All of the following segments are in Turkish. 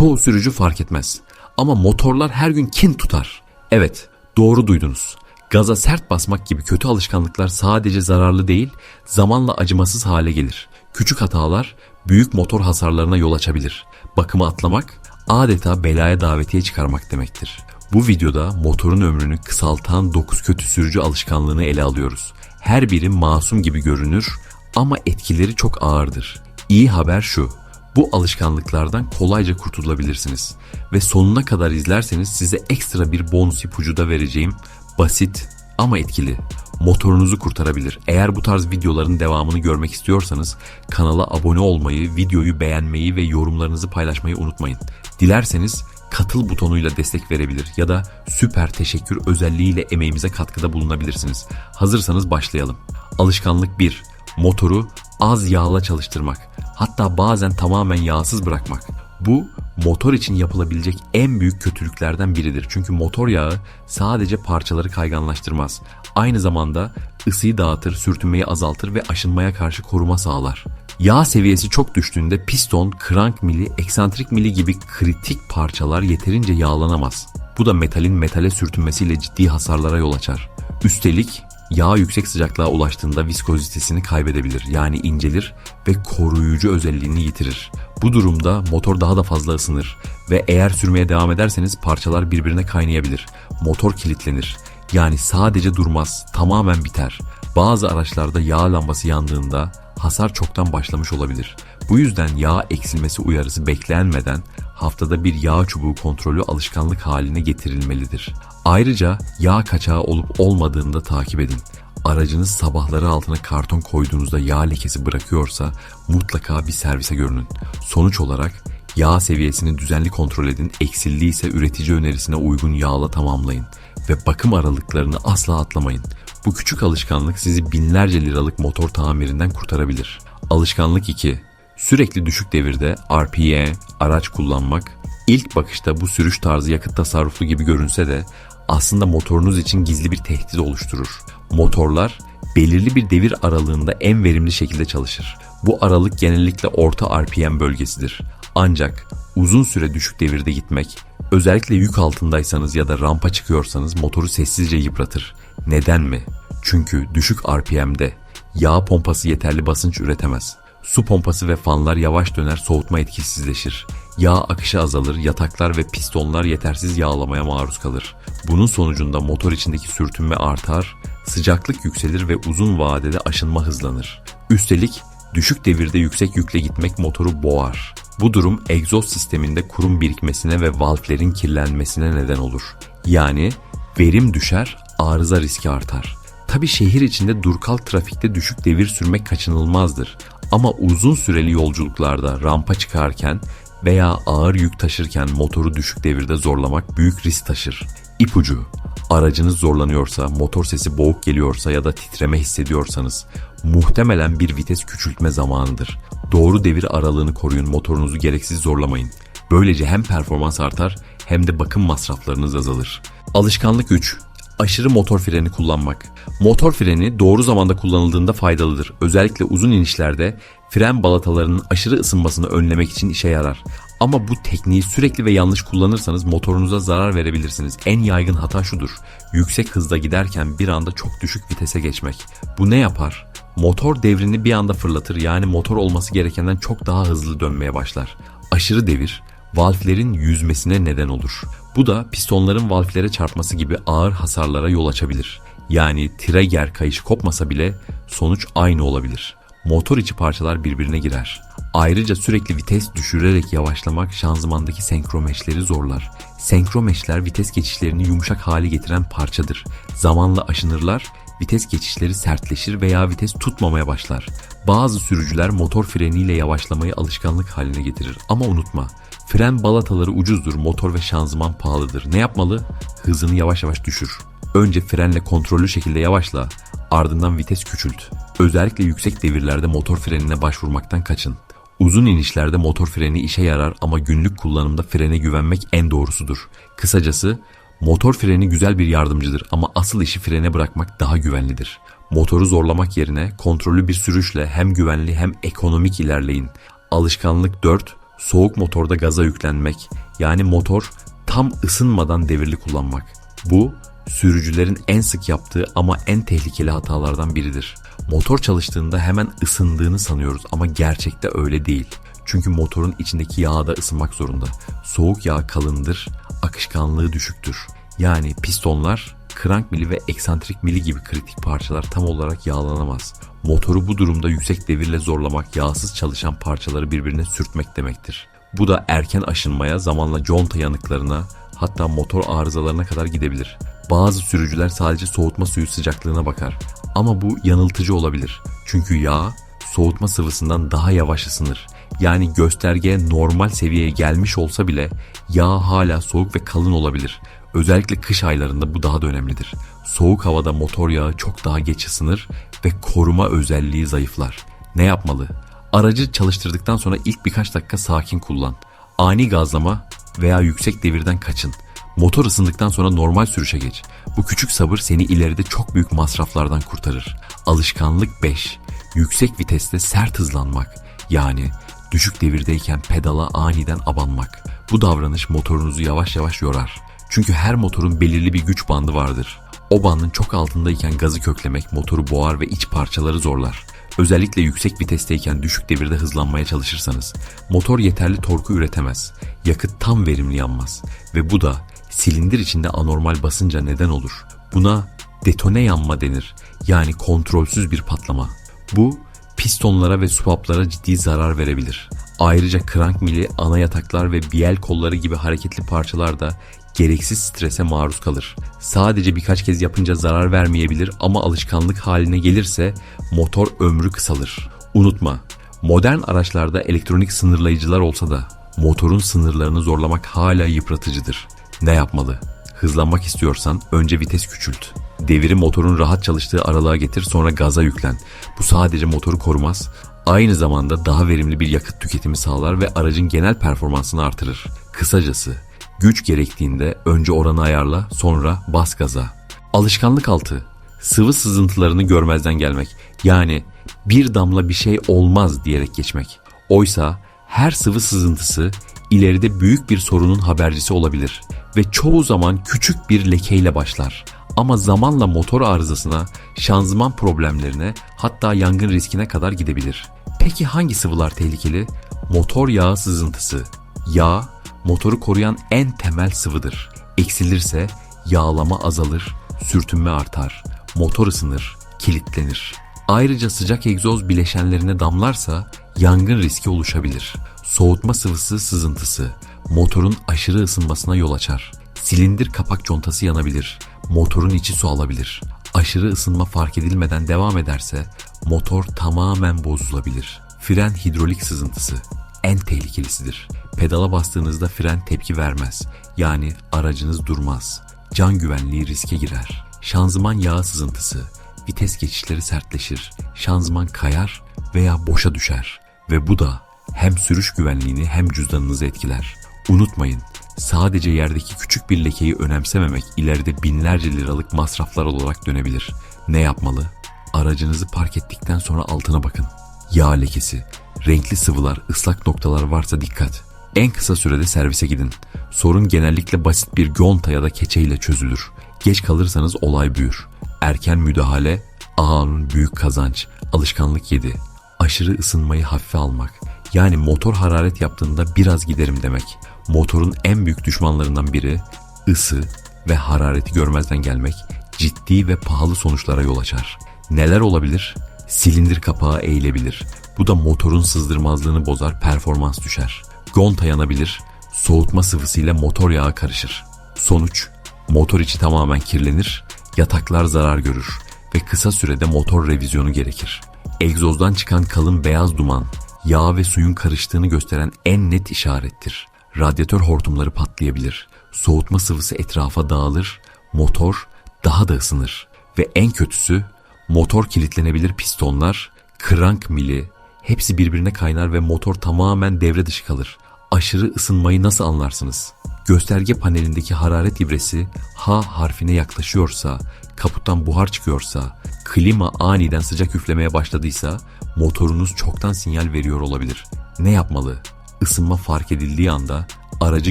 Çoğu sürücü fark etmez. Ama motorlar her gün kin tutar. Evet, doğru duydunuz. Gaza sert basmak gibi kötü alışkanlıklar sadece zararlı değil, zamanla acımasız hale gelir. Küçük hatalar büyük motor hasarlarına yol açabilir. Bakımı atlamak adeta belaya davetiye çıkarmak demektir. Bu videoda motorun ömrünü kısaltan 9 kötü sürücü alışkanlığını ele alıyoruz. Her biri masum gibi görünür ama etkileri çok ağırdır. İyi haber şu. Bu alışkanlıklardan kolayca kurtulabilirsiniz. Ve sonuna kadar izlerseniz size ekstra bir bonus ipucu da vereceğim basit ama etkili. Motorunuzu kurtarabilir. Eğer bu tarz videoların devamını görmek istiyorsanız kanala abone olmayı, videoyu beğenmeyi ve yorumlarınızı paylaşmayı unutmayın. Dilerseniz katıl butonuyla destek verebilir ya da süper teşekkür özelliğiyle emeğimize katkıda bulunabilirsiniz. Hazırsanız başlayalım. Alışkanlık 1. Motoru az yağla çalıştırmak. Hatta bazen tamamen yağsız bırakmak. Bu motor için yapılabilecek en büyük kötülüklerden biridir. Çünkü motor yağı sadece parçaları kayganlaştırmaz. Aynı zamanda ısıyı dağıtır, sürtünmeyi azaltır ve aşınmaya karşı koruma sağlar. Yağ seviyesi çok düştüğünde piston, krank mili, eksantrik mili gibi kritik parçalar yeterince yağlanamaz. Bu da metalin metale sürtünmesiyle ciddi hasarlara yol açar. Üstelik yağ yüksek sıcaklığa ulaştığında viskozitesini kaybedebilir yani incelir ve koruyucu özelliğini yitirir. Bu durumda motor daha da fazla ısınır ve eğer sürmeye devam ederseniz parçalar birbirine kaynayabilir. Motor kilitlenir. Yani sadece durmaz, tamamen biter. Bazı araçlarda yağ lambası yandığında hasar çoktan başlamış olabilir. Bu yüzden yağ eksilmesi uyarısı beklenmeden haftada bir yağ çubuğu kontrolü alışkanlık haline getirilmelidir. Ayrıca yağ kaçağı olup olmadığını da takip edin. Aracınız sabahları altına karton koyduğunuzda yağ lekesi bırakıyorsa mutlaka bir servise görünün. Sonuç olarak yağ seviyesini düzenli kontrol edin, eksildiyse üretici önerisine uygun yağla tamamlayın ve bakım aralıklarını asla atlamayın. Bu küçük alışkanlık sizi binlerce liralık motor tamirinden kurtarabilir. Alışkanlık 2. Sürekli düşük devirde RPE araç kullanmak ilk bakışta bu sürüş tarzı yakıt tasarruflu gibi görünse de aslında motorunuz için gizli bir tehdit oluşturur. Motorlar belirli bir devir aralığında en verimli şekilde çalışır. Bu aralık genellikle orta RPM bölgesidir. Ancak uzun süre düşük devirde gitmek, özellikle yük altındaysanız ya da rampa çıkıyorsanız motoru sessizce yıpratır. Neden mi? Çünkü düşük RPM'de yağ pompası yeterli basınç üretemez. Su pompası ve fanlar yavaş döner soğutma etkisizleşir. Yağ akışı azalır, yataklar ve pistonlar yetersiz yağlamaya maruz kalır. Bunun sonucunda motor içindeki sürtünme artar, sıcaklık yükselir ve uzun vadede aşınma hızlanır. Üstelik düşük devirde yüksek yükle gitmek motoru boğar. Bu durum egzoz sisteminde kurum birikmesine ve valflerin kirlenmesine neden olur. Yani verim düşer, arıza riski artar. Tabi şehir içinde durkal trafikte düşük devir sürmek kaçınılmazdır. Ama uzun süreli yolculuklarda rampa çıkarken veya ağır yük taşırken motoru düşük devirde zorlamak büyük risk taşır. İpucu Aracınız zorlanıyorsa, motor sesi boğuk geliyorsa ya da titreme hissediyorsanız muhtemelen bir vites küçültme zamanıdır. Doğru devir aralığını koruyun, motorunuzu gereksiz zorlamayın. Böylece hem performans artar hem de bakım masraflarınız azalır. Alışkanlık 3 aşırı motor freni kullanmak. Motor freni doğru zamanda kullanıldığında faydalıdır. Özellikle uzun inişlerde fren balatalarının aşırı ısınmasını önlemek için işe yarar. Ama bu tekniği sürekli ve yanlış kullanırsanız motorunuza zarar verebilirsiniz. En yaygın hata şudur. Yüksek hızda giderken bir anda çok düşük vitese geçmek. Bu ne yapar? Motor devrini bir anda fırlatır yani motor olması gerekenden çok daha hızlı dönmeye başlar. Aşırı devir valflerin yüzmesine neden olur. Bu da pistonların valflere çarpması gibi ağır hasarlara yol açabilir. Yani Traeger kayışı kopmasa bile sonuç aynı olabilir. Motor içi parçalar birbirine girer. Ayrıca sürekli vites düşürerek yavaşlamak şanzımandaki senkromeşleri zorlar. Senkromeşler vites geçişlerini yumuşak hale getiren parçadır. Zamanla aşınırlar, vites geçişleri sertleşir veya vites tutmamaya başlar. Bazı sürücüler motor freniyle yavaşlamayı alışkanlık haline getirir. Ama unutma, Fren balataları ucuzdur, motor ve şanzıman pahalıdır. Ne yapmalı? Hızını yavaş yavaş düşür. Önce frenle kontrollü şekilde yavaşla, ardından vites küçült. Özellikle yüksek devirlerde motor frenine başvurmaktan kaçın. Uzun inişlerde motor freni işe yarar ama günlük kullanımda frene güvenmek en doğrusudur. Kısacası motor freni güzel bir yardımcıdır ama asıl işi frene bırakmak daha güvenlidir. Motoru zorlamak yerine kontrollü bir sürüşle hem güvenli hem ekonomik ilerleyin. Alışkanlık 4 Soğuk motorda gaza yüklenmek yani motor tam ısınmadan devirli kullanmak. Bu sürücülerin en sık yaptığı ama en tehlikeli hatalardan biridir. Motor çalıştığında hemen ısındığını sanıyoruz ama gerçekte öyle değil. Çünkü motorun içindeki yağ da ısınmak zorunda. Soğuk yağ kalındır, akışkanlığı düşüktür. Yani pistonlar, krank mili ve eksantrik mili gibi kritik parçalar tam olarak yağlanamaz. Motoru bu durumda yüksek devirle zorlamak, yağsız çalışan parçaları birbirine sürtmek demektir. Bu da erken aşınmaya, zamanla conta yanıklarına, hatta motor arızalarına kadar gidebilir. Bazı sürücüler sadece soğutma suyu sıcaklığına bakar. Ama bu yanıltıcı olabilir. Çünkü yağ soğutma sıvısından daha yavaş ısınır. Yani gösterge normal seviyeye gelmiş olsa bile yağ hala soğuk ve kalın olabilir. Özellikle kış aylarında bu daha da önemlidir. Soğuk havada motor yağı çok daha geç ısınır ve koruma özelliği zayıflar. Ne yapmalı? Aracı çalıştırdıktan sonra ilk birkaç dakika sakin kullan. Ani gazlama veya yüksek devirden kaçın. Motor ısındıktan sonra normal sürüşe geç. Bu küçük sabır seni ileride çok büyük masraflardan kurtarır. Alışkanlık 5. Yüksek viteste sert hızlanmak. Yani düşük devirdeyken pedala aniden abanmak. Bu davranış motorunuzu yavaş yavaş yorar. Çünkü her motorun belirli bir güç bandı vardır. O bandın çok altındayken gazı köklemek motoru boğar ve iç parçaları zorlar. Özellikle yüksek vitesteyken düşük devirde hızlanmaya çalışırsanız motor yeterli torku üretemez. Yakıt tam verimli yanmaz ve bu da silindir içinde anormal basınca neden olur. Buna detone yanma denir. Yani kontrolsüz bir patlama. Bu pistonlara ve swaplara ciddi zarar verebilir. Ayrıca krank mili, ana yataklar ve biel kolları gibi hareketli parçalar da gereksiz strese maruz kalır. Sadece birkaç kez yapınca zarar vermeyebilir ama alışkanlık haline gelirse motor ömrü kısalır. Unutma, modern araçlarda elektronik sınırlayıcılar olsa da motorun sınırlarını zorlamak hala yıpratıcıdır. Ne yapmalı? Hızlanmak istiyorsan önce vites küçült. Deviri motorun rahat çalıştığı aralığa getir sonra gaza yüklen. Bu sadece motoru korumaz, aynı zamanda daha verimli bir yakıt tüketimi sağlar ve aracın genel performansını artırır. Kısacası güç gerektiğinde önce oranı ayarla sonra bas gaza. Alışkanlık altı. Sıvı sızıntılarını görmezden gelmek. Yani bir damla bir şey olmaz diyerek geçmek. Oysa her sıvı sızıntısı ileride büyük bir sorunun habercisi olabilir ve çoğu zaman küçük bir lekeyle başlar. Ama zamanla motor arızasına, şanzıman problemlerine hatta yangın riskine kadar gidebilir. Peki hangi sıvılar tehlikeli? Motor yağı sızıntısı. Yağ, motoru koruyan en temel sıvıdır. Eksilirse yağlama azalır, sürtünme artar, motor ısınır, kilitlenir. Ayrıca sıcak egzoz bileşenlerine damlarsa yangın riski oluşabilir. Soğutma sıvısı sızıntısı motorun aşırı ısınmasına yol açar. Silindir kapak contası yanabilir. Motorun içi su alabilir. Aşırı ısınma fark edilmeden devam ederse motor tamamen bozulabilir. Fren hidrolik sızıntısı en tehlikelisidir. Pedala bastığınızda fren tepki vermez. Yani aracınız durmaz. Can güvenliği riske girer. Şanzıman yağı sızıntısı. Vites geçişleri sertleşir. Şanzıman kayar veya boşa düşer. Ve bu da hem sürüş güvenliğini hem cüzdanınızı etkiler. Unutmayın, sadece yerdeki küçük bir lekeyi önemsememek ileride binlerce liralık masraflar olarak dönebilir. Ne yapmalı? Aracınızı park ettikten sonra altına bakın. Yağ lekesi, renkli sıvılar, ıslak noktalar varsa dikkat. En kısa sürede servise gidin. Sorun genellikle basit bir gonta ya da keçeyle çözülür. Geç kalırsanız olay büyür. Erken müdahale, ağanın büyük kazanç, alışkanlık yedi. Aşırı ısınmayı hafife almak. Yani motor hararet yaptığında biraz giderim demek. Motorun en büyük düşmanlarından biri ısı ve harareti görmezden gelmek ciddi ve pahalı sonuçlara yol açar. Neler olabilir? Silindir kapağı eğilebilir. Bu da motorun sızdırmazlığını bozar, performans düşer. Gonta yanabilir, soğutma sıvısıyla motor yağı karışır. Sonuç, motor içi tamamen kirlenir, yataklar zarar görür ve kısa sürede motor revizyonu gerekir. Egzozdan çıkan kalın beyaz duman, yağ ve suyun karıştığını gösteren en net işarettir. Radyatör hortumları patlayabilir, soğutma sıvısı etrafa dağılır, motor daha da ısınır ve en kötüsü motor kilitlenebilir pistonlar, krank mili hepsi birbirine kaynar ve motor tamamen devre dışı kalır. Aşırı ısınmayı nasıl anlarsınız? Gösterge panelindeki hararet ibresi H harfine yaklaşıyorsa, kaputtan buhar çıkıyorsa, klima aniden sıcak üflemeye başladıysa motorunuz çoktan sinyal veriyor olabilir. Ne yapmalı? Isınma fark edildiği anda aracı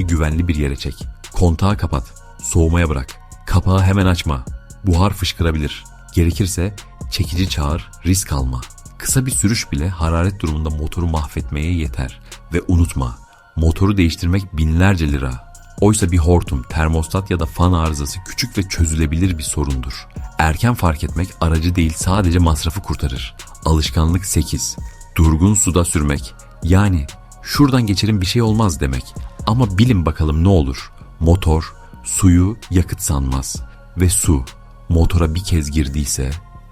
güvenli bir yere çek. Kontağı kapat. Soğumaya bırak. Kapağı hemen açma. Buhar fışkırabilir. Gerekirse çekici çağır, risk alma. Kısa bir sürüş bile hararet durumunda motoru mahvetmeye yeter. Ve unutma, motoru değiştirmek binlerce lira. Oysa bir hortum, termostat ya da fan arızası küçük ve çözülebilir bir sorundur. Erken fark etmek aracı değil sadece masrafı kurtarır. Alışkanlık 8. Durgun suda sürmek. Yani şuradan geçerim bir şey olmaz demek. Ama bilin bakalım ne olur. Motor suyu yakıt sanmaz. Ve su motora bir kez girdiyse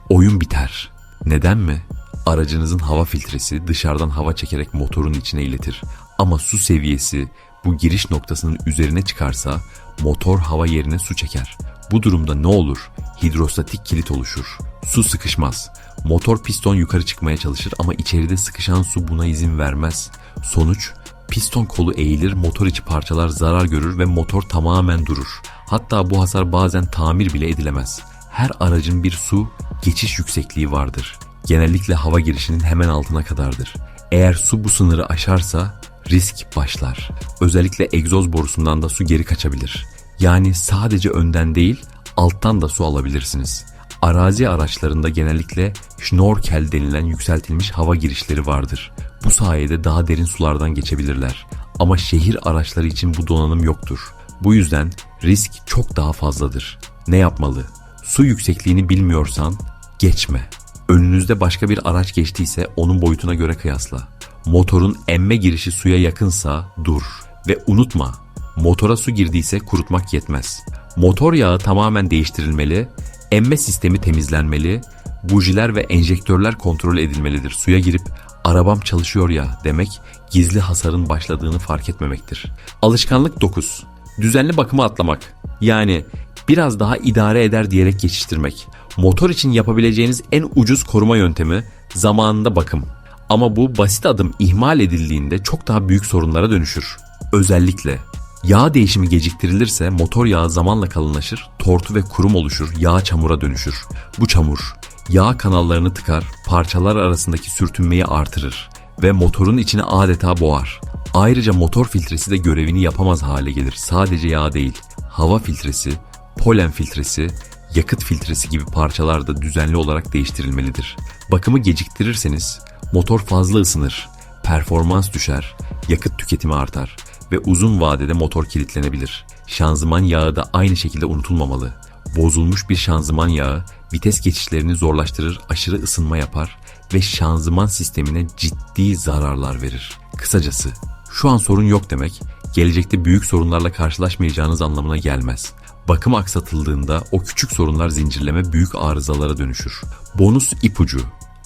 oyun biter. Neden mi? Aracınızın hava filtresi dışarıdan hava çekerek motorun içine iletir. Ama su seviyesi bu giriş noktasının üzerine çıkarsa motor hava yerine su çeker. Bu durumda ne olur? Hidrostatik kilit oluşur. Su sıkışmaz. Motor piston yukarı çıkmaya çalışır ama içeride sıkışan su buna izin vermez. Sonuç piston kolu eğilir, motor içi parçalar zarar görür ve motor tamamen durur. Hatta bu hasar bazen tamir bile edilemez. Her aracın bir su geçiş yüksekliği vardır. Genellikle hava girişinin hemen altına kadardır. Eğer su bu sınırı aşarsa risk başlar. Özellikle egzoz borusundan da su geri kaçabilir. Yani sadece önden değil, alttan da su alabilirsiniz. Arazi araçlarında genellikle şnorkel denilen yükseltilmiş hava girişleri vardır. Bu sayede daha derin sulardan geçebilirler. Ama şehir araçları için bu donanım yoktur. Bu yüzden risk çok daha fazladır. Ne yapmalı? Su yüksekliğini bilmiyorsan geçme. Önünüzde başka bir araç geçtiyse onun boyutuna göre kıyasla. Motorun emme girişi suya yakınsa dur. Ve unutma, motora su girdiyse kurutmak yetmez. Motor yağı tamamen değiştirilmeli, emme sistemi temizlenmeli, bujiler ve enjektörler kontrol edilmelidir. Suya girip arabam çalışıyor ya demek gizli hasarın başladığını fark etmemektir. Alışkanlık 9. Düzenli bakımı atlamak. Yani biraz daha idare eder diyerek geçiştirmek. Motor için yapabileceğiniz en ucuz koruma yöntemi zamanında bakım. Ama bu basit adım ihmal edildiğinde çok daha büyük sorunlara dönüşür. Özellikle yağ değişimi geciktirilirse motor yağı zamanla kalınlaşır, tortu ve kurum oluşur, yağ çamura dönüşür. Bu çamur yağ kanallarını tıkar, parçalar arasındaki sürtünmeyi artırır ve motorun içine adeta boğar. Ayrıca motor filtresi de görevini yapamaz hale gelir. Sadece yağ değil, hava filtresi, polen filtresi, yakıt filtresi gibi parçalar da düzenli olarak değiştirilmelidir. Bakımı geciktirirseniz motor fazla ısınır, performans düşer, yakıt tüketimi artar ve uzun vadede motor kilitlenebilir. Şanzıman yağı da aynı şekilde unutulmamalı. Bozulmuş bir şanzıman yağı vites geçişlerini zorlaştırır, aşırı ısınma yapar ve şanzıman sistemine ciddi zararlar verir. Kısacası şu an sorun yok demek, gelecekte büyük sorunlarla karşılaşmayacağınız anlamına gelmez. Bakım aksatıldığında o küçük sorunlar zincirleme büyük arızalara dönüşür. Bonus ipucu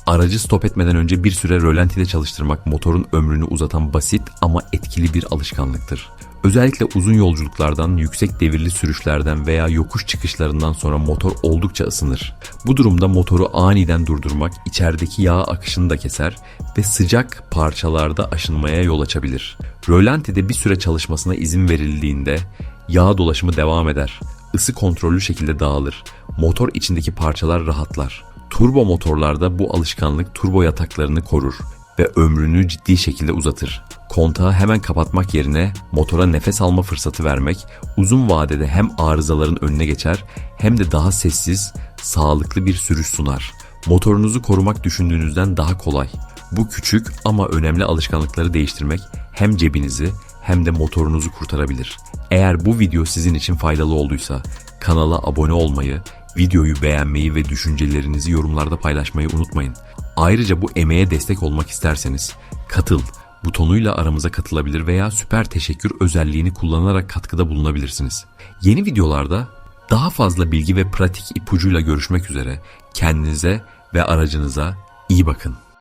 Aracı stop etmeden önce bir süre rölantide çalıştırmak motorun ömrünü uzatan basit ama etkili bir alışkanlıktır. Özellikle uzun yolculuklardan, yüksek devirli sürüşlerden veya yokuş çıkışlarından sonra motor oldukça ısınır. Bu durumda motoru aniden durdurmak içerideki yağ akışını da keser ve sıcak parçalarda aşınmaya yol açabilir. Rölantide bir süre çalışmasına izin verildiğinde yağ dolaşımı devam eder. Isı kontrollü şekilde dağılır. Motor içindeki parçalar rahatlar. Turbo motorlarda bu alışkanlık turbo yataklarını korur ve ömrünü ciddi şekilde uzatır. Kontağı hemen kapatmak yerine motora nefes alma fırsatı vermek uzun vadede hem arızaların önüne geçer hem de daha sessiz, sağlıklı bir sürüş sunar. Motorunuzu korumak düşündüğünüzden daha kolay. Bu küçük ama önemli alışkanlıkları değiştirmek hem cebinizi hem de motorunuzu kurtarabilir. Eğer bu video sizin için faydalı olduysa kanala abone olmayı, videoyu beğenmeyi ve düşüncelerinizi yorumlarda paylaşmayı unutmayın. Ayrıca bu emeğe destek olmak isterseniz katıl butonuyla aramıza katılabilir veya süper teşekkür özelliğini kullanarak katkıda bulunabilirsiniz. Yeni videolarda daha fazla bilgi ve pratik ipucuyla görüşmek üzere kendinize ve aracınıza iyi bakın.